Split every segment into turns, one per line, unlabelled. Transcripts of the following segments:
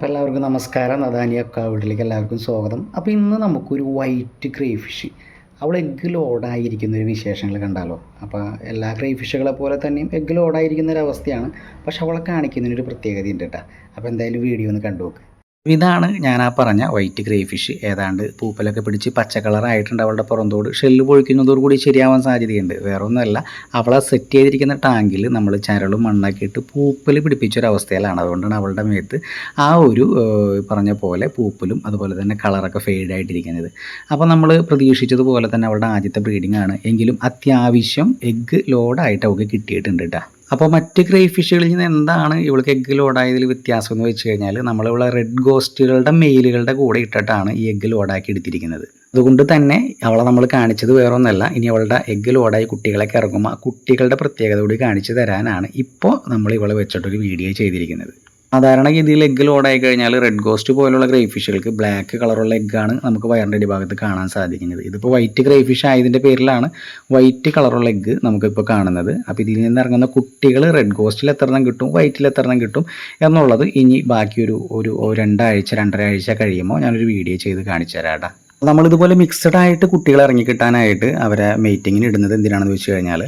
അപ്പോൾ എല്ലാവർക്കും നമസ്കാരം. നദാനിയ വീട്ടിലേക്ക് എല്ലാവർക്കും സ്വാഗതം. അപ്പോൾ ഇന്ന് നമുക്കൊരു വൈറ്റ് ക്രേ ഫിഷ് അവൾ എഗ്ഗ് ലോഡായിരിക്കുന്ന ഒരു വിശേഷങ്ങൾ കണ്ടാലോ? അപ്പോൾ എല്ലാ ക്രേ ഫിഷുകളെ പോലെ തന്നെയും എഗ്ഗ് ലോഡായിരിക്കുന്ന ഒരു അവസ്ഥയാണ്. പക്ഷെ അവളെ കാണിക്കുന്നതിനൊരു പ്രത്യേകത ഉണ്ട് കേട്ടോ. അപ്പോൾ എന്തായാലും വീഡിയോ ഒന്ന് കണ്ടു നോക്ക് ഇതാണ് ഞാൻ ആ പറഞ്ഞ വൈറ്റ് ഗ്രേ ഫിഷ് ഏതാണ്ട് പൂപ്പലൊക്കെ പിടിച്ച് പച്ച കളറായിട്ടുണ്ട് അവളുടെ പുറന്തോട്. ഷെല്ല് പൊഴിക്കുന്നതോടുകൂടി ശരിയാവാൻ സാധ്യതയുണ്ട്. വേറെ ഒന്നുമല്ല അവളെ സെറ്റ് ചെയ്തിരിക്കുന്ന ടാങ്കിൽ നമ്മൾ ചരളും മണ്ണൊക്കെ ഇട്ട് പൂപ്പൽ പിടിപ്പിച്ചൊരവസ്ഥയിലാണ്. അതുകൊണ്ടാണ് അവളുടെ മേത്ത് ആ ഒരു പറഞ്ഞ പോലെ പൂപ്പലും അതുപോലെ തന്നെ കളറൊക്കെ ഫെയ്ഡ് ആയിട്ടിരിക്കുന്നത്. അപ്പോൾ നമ്മൾ പ്രതീക്ഷിച്ചതുപോലെ തന്നെ അവളുടെ ആദ്യത്തെ ബ്രീഡിംഗ് ആണ്. എങ്കിലും അത്യാവശ്യം എഗ്ഗ് ലോഡായിട്ട് അവൾക്ക് കിട്ടിയിട്ടുണ്ട് കേട്ടോ അപ്പോൾ മറ്റ് ഗ്രേ ഫിഷുകളിൽ നിന്ന് എന്താണ് ഇവൾക്ക് എഗ്ഗ് ലോഡായതിൽ വ്യത്യാസം എന്ന് വെച്ച് കഴിഞ്ഞാൽ നമ്മളിവിടെ റെഡ് ഗോസ്റ്റുകളുടെ മെയിലുകളുടെ കൂടെ ഇട്ടിട്ടാണ് ഈ എഗ്ഗ് ലോഡാക്കി എടുത്തിരിക്കുന്നത്. അതുകൊണ്ട് തന്നെ അവളെ നമ്മൾ കാണിച്ചത് വേറൊന്നല്ല. ഇനി അവളുടെ എഗ്ഗ് ലോഡായി കുട്ടികളൊക്കെ ഇറങ്ങുമ്പോൾ ആ കുട്ടികളുടെ പ്രത്യേകത കൂടി കാണിച്ചു തരാനാണ് ഇപ്പോൾ നമ്മൾ ഇവളെ വെച്ചിട്ടൊരു വീഡിയോ ചെയ്തിരിക്കുന്നത്. സാധാരണഗതിയിൽ എഗ്ഗ് ലോഡായി കഴിഞ്ഞാൽ റെഡ് ഗോസ്റ്റ് പോലുള്ള ഗ്രേ ഫിഷുകൾക്ക് ബ്ലാക്ക് കളറുള്ള എഗ്ഗാണ് നമുക്ക് വയറിന്റെ അടിഭാഗത്ത് കാണാൻ സാധിക്കുന്നത്. ഇതിപ്പോൾ വൈറ്റ് ഗ്രേ ഫിഷ് ആയതിന്റെ പേരിലാണ് വൈറ്റ് കളറുള്ള എഗ്ഗ് നമുക്കിപ്പോൾ കാണുന്നത്. അപ്പോൾ ഇതിൽ നിന്ന് ഇറങ്ങുന്ന കുട്ടികൾ റെഡ് ഗോസ്റ്റിൽ എത്രണ്ണം കിട്ടും വൈറ്റിൽ എത്രണ്ണം കിട്ടും എന്നുള്ളത് ഇനി ബാക്കി ഒരു ഒരു രണ്ടാഴ്ച രണ്ടര ആഴ്ച കഴിയുമ്പോൾ ഞാനൊരു വീഡിയോ ചെയ്ത് കാണിച്ചു തരാം കേട്ടോ നമ്മളിതുപോലെ മിക്സഡ് ആയിട്ട് കുട്ടികളെ ഇറങ്ങി കിട്ടാനായിട്ട് അവരെ മീറ്റിങ്ങിന് ഇടുന്നത് എന്തിനാണെന്ന് വെച്ച് കഴിഞ്ഞാൽ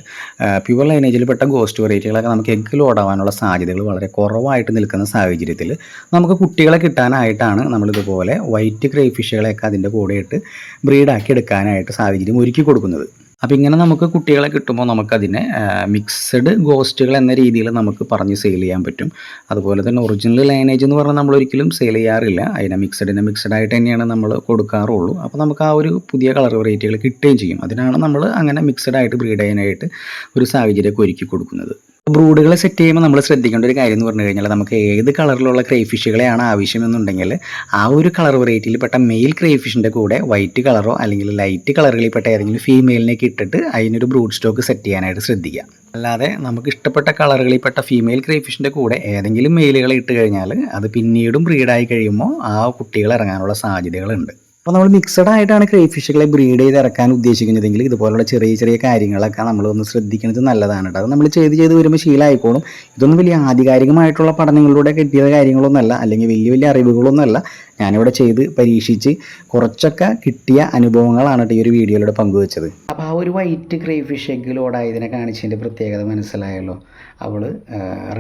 പ്യുവർ ലൈനേജിൽ പെട്ട ഗോസ്റ്റ് വെറൈറ്റികളൊക്കെ നമുക്ക് എഗ്ഗ് ലോഡാവാനുള്ള സാധ്യതകൾ വളരെ കുറവായിട്ട് നിൽക്കുന്ന സാഹചര്യത്തിൽ നമുക്ക് കുട്ടികളെ കിട്ടാനായിട്ടാണ് നമ്മളിതുപോലെ വൈറ്റ് ക്രൈഫിഷുകളെയൊക്കെ അതിന്റെ കൂടെയിട്ട് ബ്രീഡാക്കി എടുക്കാനായിട്ട് സാഹചര്യം ഒരുക്കി കൊടുക്കുന്നത്. അപ്പോൾ ഇങ്ങനെ നമുക്ക് കുട്ടികളെ കിട്ടുമ്പോൾ നമുക്കതിനെ മിക്സഡ് ഗോസ്റ്റുകൾ എന്ന രീതിയിൽ നമുക്ക് പറഞ്ഞ് സെയിൽ ചെയ്യാൻ പറ്റും. അതുപോലെ തന്നെ ഒറിജിനൽ ലൈനേജ് എന്ന് പറഞ്ഞാൽ നമ്മൾ ഒരിക്കലും സെയിൽ ചെയ്യാറില്ല. അതിനെ മിക്സഡിനെ മിക്സഡ് ആയിട്ട് തന്നെയാണ് നമ്മൾ കൊടുക്കാറുള്ളൂ. അപ്പോൾ നമുക്ക് ആ ഒരു പുതിയ കളർ വെറൈറ്റികൾ കിട്ടുകയും ചെയ്യും. അതിനാണ് നമ്മൾ അങ്ങനെ മിക്സഡ് ആയിട്ട് ബ്രീഡ് ചെയ്യാനായിട്ട് ഒരു സാഹചര്യമൊക്കെ ഒരുക്കി കൊടുക്കുന്നത്. ബ്രൂഡുകളെ സെറ്റ് ചെയ്യുമ്പോൾ നമ്മൾ ശ്രദ്ധിക്കേണ്ട ഒരു കാര്യം എന്ന് പറഞ്ഞു കഴിഞ്ഞാൽ നമുക്ക് ഏത് കളറിലുള്ള ക്രൈഫിഷുകളെയാണ് ആവശ്യമെന്നുണ്ടെങ്കിൽ ആ ഒരു കളർ വെറൈറ്റിയിൽ പെട്ട മെയിൽ ക്രൈഫിഷിന്റെ കൂടെ വൈറ്റ് കളറോ അല്ലെങ്കിൽ ലൈറ്റ് കളറുകളിൽപ്പെട്ട ഏതെങ്കിലും ഫീമെയിലിനെ ഇട്ടിട്ട് അതിനൊരു ബ്രൂഡ് സ്റ്റോക്ക് സെറ്റ് ചെയ്യാനായിട്ട് ശ്രദ്ധിക്കുക. അല്ലാതെ നമുക്ക് ഇഷ്ടപ്പെട്ട കളറുകളിൽപ്പെട്ട ഫീമെയിൽ ക്രൈഫിഷിന്റെ കൂടെ ഏതെങ്കിലും മെയിലുകളെ ഇട്ട് കഴിഞ്ഞാൽ അത് പിന്നീടും ബ്രീഡായി കഴിയുമ്പോൾ ആ കുട്ടികൾ ഇറങ്ങാനുള്ള സാധ്യതകളുണ്ട്. അപ്പോൾ നമ്മൾ മിക്സഡ് ആയിട്ടാണ് ക്രൈഫിഷുകളെ ബ്രീഡ് ചെയ്ത് ഇറക്കാൻ ഉദ്ദേശിക്കുന്നതെങ്കിൽ ഇതുപോലുള്ള ചെറിയ ചെറിയ കാര്യങ്ങളൊക്കെ നമ്മൾ ഒന്ന് ശ്രദ്ധിക്കുന്നത് നല്ലതാണ് കേട്ടോ അത് നമ്മൾ ചെയ്ത് ചെയ്ത് വരുമ്പോൾ ശീലമായിക്കോളും ഇതൊന്നും വലിയ ആധികാരികമായിട്ടുള്ള പഠനങ്ങളിലൂടെ കിട്ടിയ കാര്യങ്ങളൊന്നുമല്ല അല്ലെങ്കിൽ വലിയ വലിയ അറിവുകളൊന്നുമല്ല ഞാനിവിടെ ചെയ്ത് പരീക്ഷിച്ച് കുറച്ചൊക്കെ കിട്ടിയ അനുഭവങ്ങളാണ് ഈ ഒരു വീഡിയോയിലൂടെ പങ്കുവച്ചത്. അപ്പോൾ ആ ഒരു വൈറ്റ് ക്രൈഫിഷ് ഫിഷ് എഗ്ഗിലോടായതിനെ കാണിച്ചതിന്റെ പ്രത്യേകത മനസ്സിലായല്ലോ. അവൾ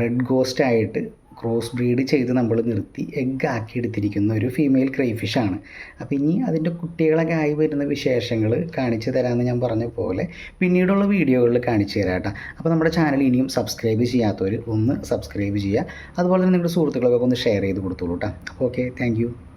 റെഡ് ഗോസ്റ്റ് ആയിട്ട് ക്രോസ് ബ്രീഡ് ചെയ്ത് നമ്മൾ നിർത്തി എഗ്ഗ് ആക്കി എടുത്തിരിക്കുന്ന ഒരു ഫീമെയിൽ ക്രൈഫിഷാണ് അപ്പോൾ ഇനി അതിന്റെ കുട്ടികളൊക്കെ ആയി വരുന്ന വിശേഷങ്ങൾ കാണിച്ചു തരാമെന്ന് ഞാൻ പറഞ്ഞ പോലെ പിന്നീടുള്ള വീഡിയോകളിൽ കാണിച്ചു തരാം കേട്ടോ. അപ്പോൾ നമ്മുടെ ചാനൽ ഇനിയും സബ്സ്ക്രൈബ് ചെയ്യാത്തവർ ഒന്ന് സബ്സ്ക്രൈബ് ചെയ്യുക. അതുപോലെ തന്നെ നിങ്ങളുടെ സുഹൃത്തുക്കളൊക്കെ ഒന്ന് ഷെയർ ചെയ്ത് കൊടുത്തോളൂ കേട്ടോ. Okay thank